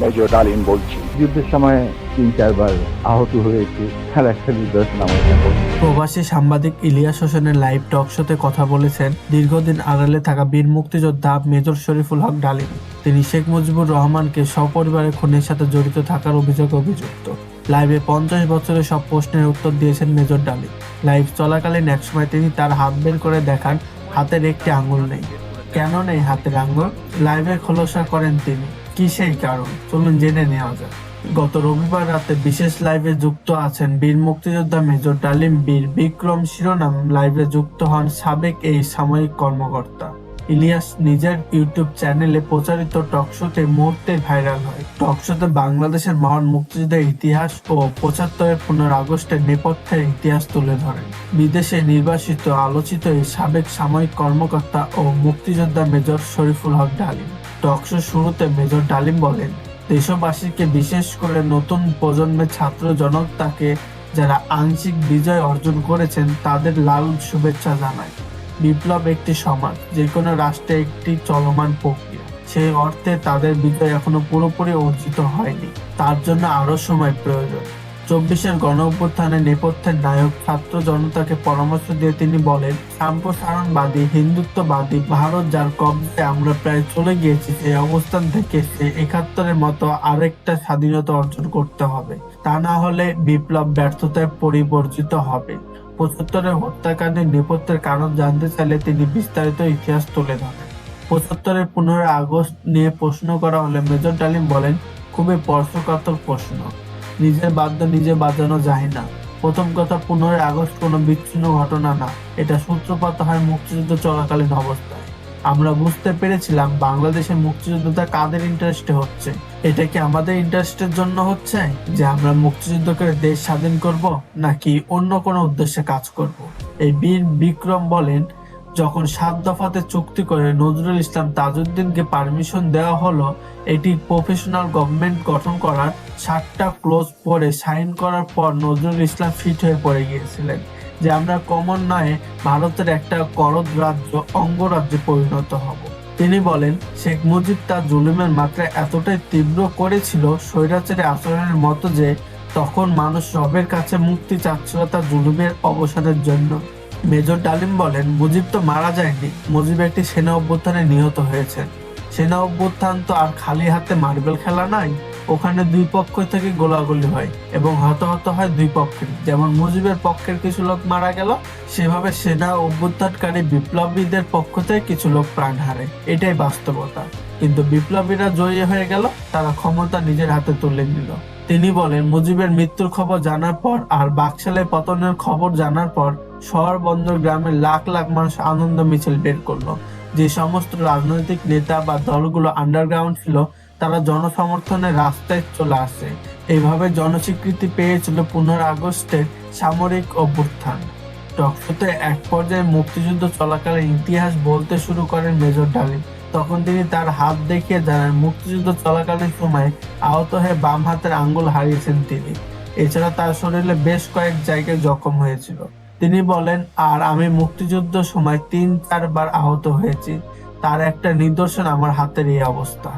Major ডালিম বলছি। যুদ্ধের সময় তিন চারবার আহত হয়েছে তার একটা নিদর্শন আমার প্রবাসী সাংবাদিক ইলিয়াস হোসেনের লাইভ টক শোতে কথা বলেছেন দীর্ঘদিন আড়ালে থাকা বীর মুক্তিযোদ্ধা মেজর শরীফুল হক ডালিম। তিনি শেখ মুজিবুর রহমানকে সপরিবারে খুনের সাথে জড়িত থাকার অভিযোগ অভিযুক্ত। লাইভে পঞ্চাশ বছরের সব প্রশ্নের উত্তর দিয়েছেন মেজর ডালিম। লাইভ চলাকালীন একসময় তিনি তার হাত বের করে দেখান হাতের একটি আঙুল নেই। কেন নেই হাতের আঙুল? লাইভে খোলসা করেন তিনি। কি সেই কারণ? চলুন জেনে নেওয়া যাক। গত রবিবার রাতে বিশেষ লাইভে যুক্ত আছেন বীর মুক্তিযোদ্ধা মেজর ডালিম বীর বিক্রম, শিরোনাম লাইভে যুক্ত হন সাবেক এই সাময়িক কর্মকর্তা। ইলিয়াস নিজের ইউটিউব চ্যানেলে প্রচারিত টকশোতে মুহূর্তে ভাইরাল হয়। টকশোতে বাংলাদেশের মহান মুক্তিযুদ্ধের ইতিহাস ও পঁচাত্তরের পনেরো আগস্টের নেপথ্যের ইতিহাস তুলে ধরেন। বিদেশে নির্বাসিত আলোচিত এই সাবেক সাময়িক কর্মকর্তা ও মুক্তিযোদ্ধা মেজর শরীফুল হক ডালিম। টকশো শুরুতে মেজর ডালিম বলেন, দেশবাসীকে বিশেষ করে নতুন প্রজন্মের ছাত্র জনতাকে যারা আংশিক বিজয় অর্জন করেছেন তাদের লাল শুভেচ্ছা জানায়। বিপ্লব একটি সমাজ যে কোনো রাষ্ট্রে একটি চলমান প্রক্রিয়া। সেই অর্থে তাদের বিজয় এখনও পুরোপুরি অর্জিত হয়নি। তার জন্য আরও সময় প্রয়োজন। চব্বিশের গণ নেপথ্যের নায়ক ছাত্র জনতাকে পরামর্শ দিয়ে তিনি বলেন, সম্প্রসারণবাদী, হিন্দুত্ববাদী ভারত যার কবজায় আমরা প্রায় চলে গিয়েছি, সেই অবস্থান থেকে সে একাত্তরের মতো আরেকটা স্বাধীনতা অর্জন করতে হবে। তা না হলে বিপ্লব ব্যর্থতায় পরিবর্জিত হবে। পঁচাত্তরের হত্যাকাণ্ডের নেপথ্যের কারণ জানতে চাইলে তিনি বিস্তারিত ইতিহাস তুলে ধরেন। পঁচাত্তরের পনেরোই আগস্ট নিয়ে প্রশ্ন করা হলে মেজর ডালিম বলেন, খুবই স্পর্শকাতর প্রশ্ন। নিজের বাদ্য নিজে বাজানো যায় না। প্রথম কথা, পনেরোই আগস্ট কোনো বিচ্ছিন্ন ঘটনা না। এটা সূত্রপাত হয় মুক্তিযুদ্ধ চলাকালীন অবস্থায়। আমরা বুঝতে পেরেছিলাম বাংলাদেশের মুক্তিযুদ্ধটা কাদের ইন্টারেস্টে হচ্ছে। এটা কি আমাদের ইন্টারেস্টের জন্য হচ্ছে যে আমরা মুক্তিযুদ্ধ করে দেশ স্বাধীন করব, নাকি অন্য কোনো উদ্দেশ্যে কাজ করব? এই বীর বিক্রম বলেন যখন সাত দফাতে চুক্তি করে নজরুল ইসলাম তাজউদ্দিনকে পারমিশন দেওয়া হলো, এটি প্রফেশনাল গভর্নমেন্ট গঠন করার সাতটা ক্লোজ পরে সাইন করার পর নজরুল ইসলাম ফিট হয়ে পড়ে গিয়েছিলেন, যে আমরা কমন নয়, ভারতের একটা করদ রাজ্য অঙ্গরাজ্যে পরিণত হব। তিনি বলেন, শেখ মুজিব তার জুলুমের মাত্রা এতটাই তীব্র করেছিল স্বৈরাচারী আচরণের মতো যে তখন মানুষ রবের কাছে মুক্তি চাচ্ছিল তার জুলুমের অবসানের জন্য। মেজর ডালিম বলেন, মুজিব তো মারা যায়নি। মুজিব একটি সেনা অভ্যুত্থানে নিহত হয়েছে। সেনা অভ্যুত্থান তো আর খালি হাতে মার্বেল খেলা নাই, ওখানে দুই পক্ষ থেকে গোলাগুলি হয় এবং হতাহত হয় দুই পক্ষের। যেমন মুজিবের পক্ষের কিছু লোক মারা গেল, সেভাবে সেনা অভ্যুত্থানকারী বিপ্লবীদের পক্ষ থেকে কিছু লোক প্রাণ হারে। এটাই বাস্তবতা। কিন্তু বিপ্লবীরা জয়ী হয়ে গেল, তারা ক্ষমতা নিজের হাতে তুলে নিল। তিনি বলেন, মুজিবের মৃত্যুর খবর জানার পর আর বাকশালের পতনের খবর জানার পর শহর বন্দর গ্রামের লাখ লাখ মানুষ আনন্দ মিছিল বের করল। যে সমস্ত রাজনৈতিক নেতা বা দলগুলো আন্ডারগ্রাউন্ড ছিল, তারা জনসমর্থনে রাস্তায় চলে আসে। এইভাবে জনস্বীকৃতি পেয়েছিল পনেরো আগস্টের সামরিক অভ্যুত্থান। টকশোতে এক পর্যায়ে মুক্তিযুদ্ধ চলাকালীন ইতিহাস বলতে শুরু করেন মেজর ডালিম। তখন তিনি তার হাত দেখিয়ে জানান, মুক্তিযুদ্ধ চলাকালীন সময় আহত হয়ে বাম হাতের আঙ্গুল হারিয়েছেন তিনি। এছাড়া তার শরীরে বেশ কয়েক জায়গায় জখম হয়েছিল। তিনি বলেন, আর আমি মুক্তিযুদ্ধ সময় তিন চারবার আহত হয়েছি। তার একটা নিদর্শন আমার হাতের এই অবস্থা।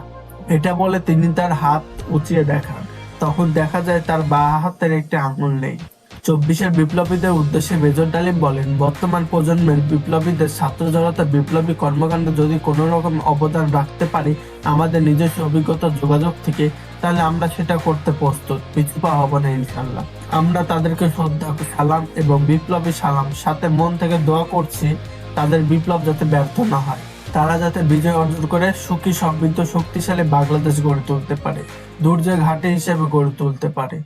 এটা বলে তিনি তার হাত উঁচিয়ে দেখান। তখন দেখা যায় তার বা হাতের একটি আঙুল নেই। চব্বিশের বিপ্লবীদের উদ্দেশ্যে মেজর ডালিম বলেন, বর্তমান প্রজন্মের বিপ্লবীদের ছাত্র জনতা বিপ্লবী কর্মকাণ্ডে যদি কোনো রকম অবদান রাখতে পারি, আমাদের নিজস্ব অভিজ্ঞতা যোগাযোগ থেকে তাহলে আমরা সেটা করতে প্রস্তুত। পিছু পা হব না ইনশাল্লাহ আমরা তাদেরকে শ্রদ্ধা, সালাম এবং বিপ্লবী সালাম, সাথে মন থেকে দোয়া করছি তাদের বিপ্লব যাতে ব্যর্থ না হয়। তারা যাতে বিজয় অর্জন করে সুখী, সমৃদ্ধ, শক্তিশালী বাংলাদেশ গড়ে তুলতে পারে, দুর্যোগ ঘাটে হিসেবে গড়ে তুলতে পারে।